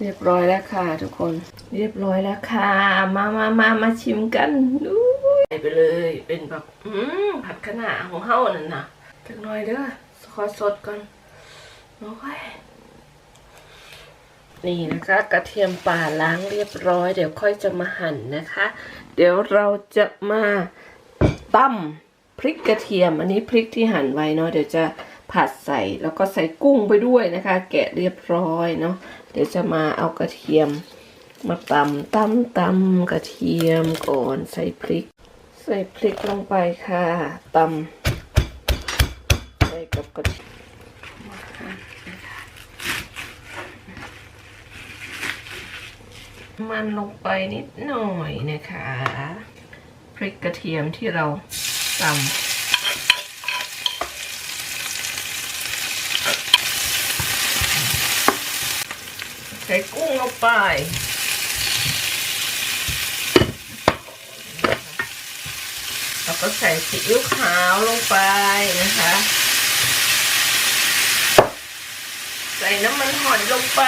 เรียบร้อยแล้วค่ะทุกคน เรียบร้อยแล้วค่ะ มามามามาชิมกันดูใสไปเลย เป็นแบบอืมผัดขนาของเฮานั่นนะจักหน่อยเด้อขอสดก่อนโอ้ยนี่นะคะ กระเทียมป่าล้างเรียบร้อย เดี๋ยวค่อยจะมาหั่นนะคะ เดี๋ยวเราจะมาตั้มพริกกระเทียม อันนี้พริกที่หั่นไว้เนาะเดี๋ยวจะ ผัดใส่แล้วก็ใส่กุ้งไปด้วยนะคะ แกะเรียบร้อยเนาะเดี๋ยวจะมาเอากระเทียม มาตำตำตำกระเทียมก่อนใส่พริก ใส่พริกลงไปค่ะตำใส่กับกระเทียมมันลงไปนิดหน่อยนะคะ พริกกระเทียมที่เราตำ ใส่กุ้งลงไป แล้วก็ใส่ซีอิ๊วขาวลงไปนะคะ ใส่น้ำมันหอยลงไป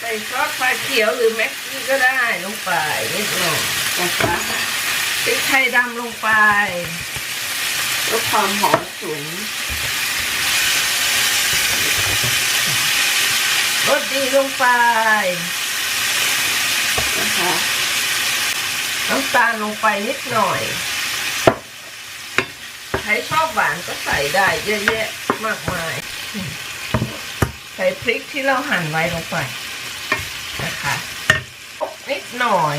ใส่ซอสฟ้าเขียวหรือแม็กกี้ก็ได้ลงไปนิดหน่อยนะคะพริกไทยดำลงไป ลดความหอมฉุนรสดีลงไปนะคะน้ำตาลลงไปนิดหน่อย ใครชอบหวานก็ใส่ได้เยอะแยะมากมาย ใส่พริกที่เราหั่นไว้ลงไปนะคะนิดหน่อย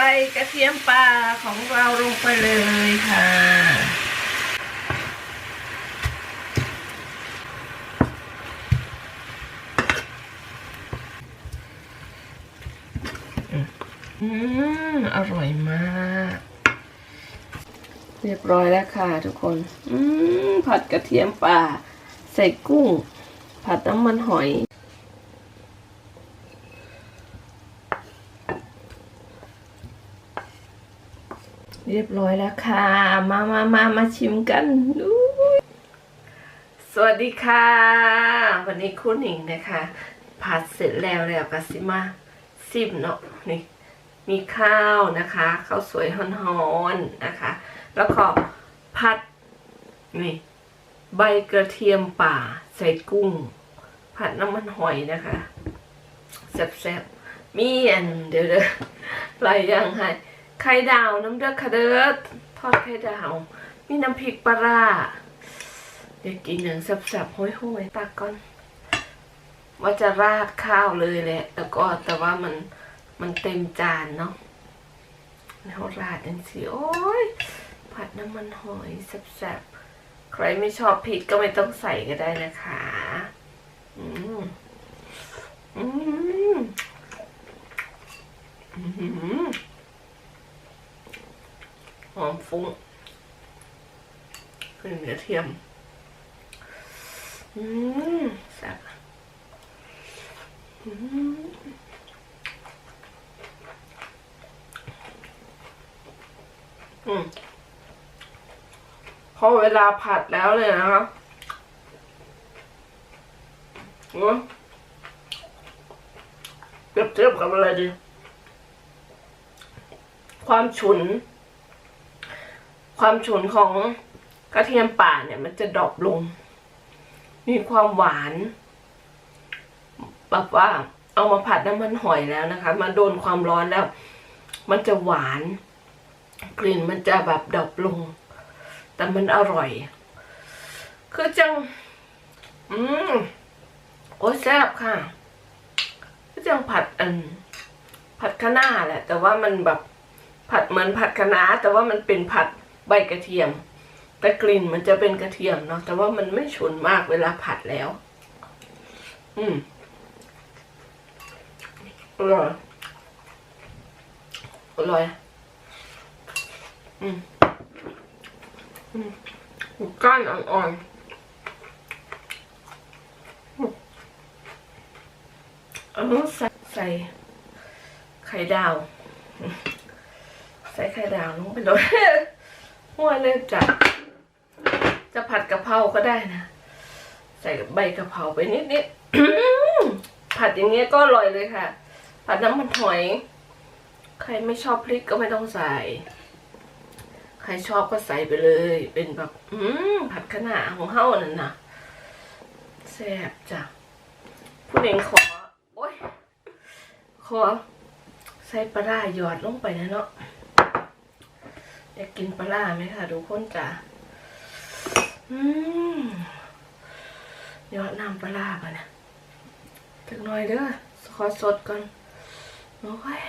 ใส่กระเทียมปลาของเราลงไปเลยค่ะ อืมอร่อยมาก เรียบร้อยแล้วค่ะทุกคน อืมผัดกระเทียมป่า ใส่กุ้ง ผัดน้ำมันหอย เรียบร้อยแล้วค่ะ มามามามาชิมกันดูสวัสดีค่ะ วันนี้คุณหนิงนะคะผัดเสร็จแล้วแล้วก็สิมาซิมเนาะนี่มีข้าวนะคะข้าวสวยฮ้อนๆนะคะ แล้วก็ผัดนี่ใบกระเทียมป่าใส่กุ้ง ผัดน้ำมันหอยนะคะแซ่บๆมีอันเดี๋ยวเด้อหลายย่างให้ ไข่ดาวน้ำเด้อดค่ะเด้อทอดไข่ดาวมีน้ำพริกปลาเดี๋ยวกินอย่งแซ่บๆห้อยๆตักก่อน ว่าจะราดข้าวเลยแหละแล้วก็แต่ว่ามันมันเต็มจานเนาะแล้วราดจังสิโอ้ยผัดน้ำมันหอยแซ่บๆใครไม่ชอบพริกก็ไม่ต้องใส่ก็ได้นะคะ อืมอืมอืม อมฟุ้งกลิ่นกระเทียม อืมแซ่บอืมอืมพอเวลาผัดแล้วเลยนะครับโอ้เปรียบเทียบกับอะไรดี ความฉุน ความฉุนของกระเทียมป่าเนี่ยมันจะดรอปลง มีความหวาน แบบว่าเอามาผัดน้ำมันหอยแล้วนะคะ มาโดนความร้อนแล้ว มันจะหวาน กลิ่นมันจะแบบดรอปลง แต่มันอร่อย คือจัง อืมโอ้แซ่บค่ะคือจังผัดอัน ผัดคะน้าแหละ แต่ว่ามันแบบผัดเหมือนผัดคะน้าแต่ว่ามันเป็นผัด ใบกระเทียม แต่กลิ่นมันจะเป็นกระเทียมเนาะแต่ว่ามันไม่ฉุนมากเวลาผัดแล้ว อืมอร่อยอร่อยอืมอืมก้านอ่อนๆอันนี้ใส่ใส่ไข่ดาว ใส่ไข่ดาวลงไปเลย หัวเลยจะจะผัดกะเพราก็ได้นะ ใส่ใบกะเพราไปนิดนิดๆผัดอย่างเงี้ยก็อร่อยเลยค่ะ ผัดน้ำมันหอย ใครไม่ชอบพริกก็ไม่ต้องใส่ ใครชอบก็ใส่ไปเลย เป็นแบบ อืมผัดขนาของเฮ้านั่นนะแซ่บจ้ะผู้เองขอ โอ้ยขอใส่ปลาร้าหยอดลงไปนะเนาะ อยากกินปลาไหมคะทุกคนจ้ะอืมยอดน้ำปลาร้าป่ะนะจักหน่อยเด้อขอสดก่อนโอ้ย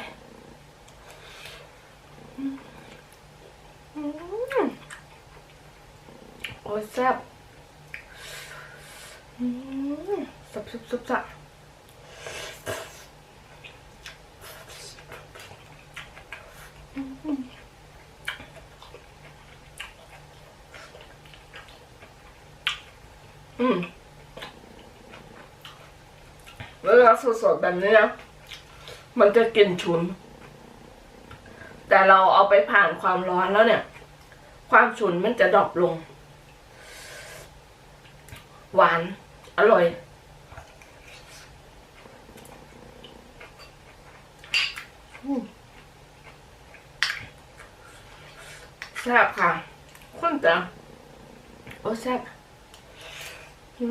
อืมโอ้ยแซ่บอืมสับสับสับสบ อืมเวลาสดๆแบบนี้นะมันจะกลิ่นฉุน แต่เราเอาไปผ่านความร้อนแล้วเนี่ย ความฉุนมันจะดรอปลง หวาน อร่อย แซ่บค่ะคุณจ้ะโอ้แซ่บ อร่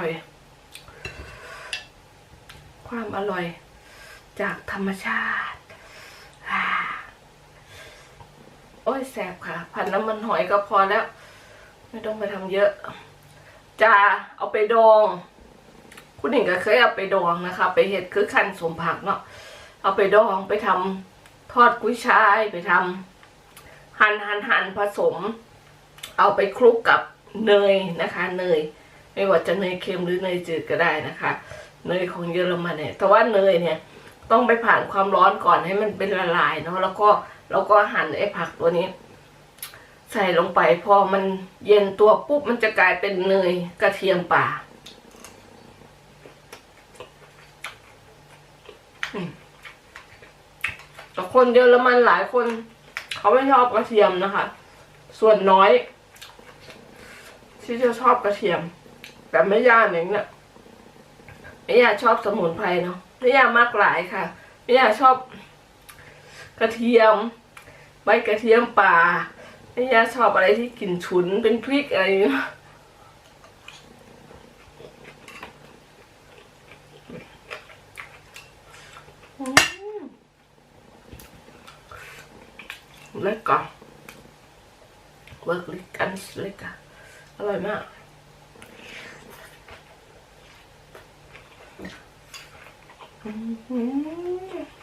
อย ความอร่อยจากธรรมชาติอ่าโอ้ยแสบค่ะ ผัดน้ำมันหอยก็พอแล้ว ไม่ต้องไปทำเยอะ จะเอาไปดอง คุณหญิงก็เคยเอาไปดองนะคะ ไปเห็ดคือคันสมผักเนาะ เอาไปดองไปทำ ทอดกุ้ยช่ายไปทำหั่นหั่นหั่นผสม เอาไปคลุกกับเนยนะคะ เนย ไม่ว่าจะเนยเค็มหรือเนยจืดก็ได้นะคะ เนยของเยอรมันเนี่ยแต่ว่าเนยเนี่ยต้องไปผ่านความร้อนก่อนให้มันเป็นละลายเนาะแล้วก็แล้วก็หั่นไอ้ผักตัวนี้ ใส่ลงไปพอมันเย็นตัวปุ๊บมันจะกลายเป็นเนยกระเทียมป่าอืม แต่คนเยอรมันหลายคน เขาไม่ชอบกระเทียมนะคะ ส่วนน้อย ที่จะชอบกระเทียม แต่ไม่ย่าเองเนี่ยไม่ย่าชอบสมุนไพรเนาะไม่ย่ามากหลายค่ะไม่ย่าชอบ กระเทียมใบกระเทียมป่าไม่ย่าชอบอะไรที่กลิ่นฉุนเป็นพริกอะไรอย่างเงี้ย เล็กก่อนเวิร์กลิกันเล็กอะอร่อยมากอืม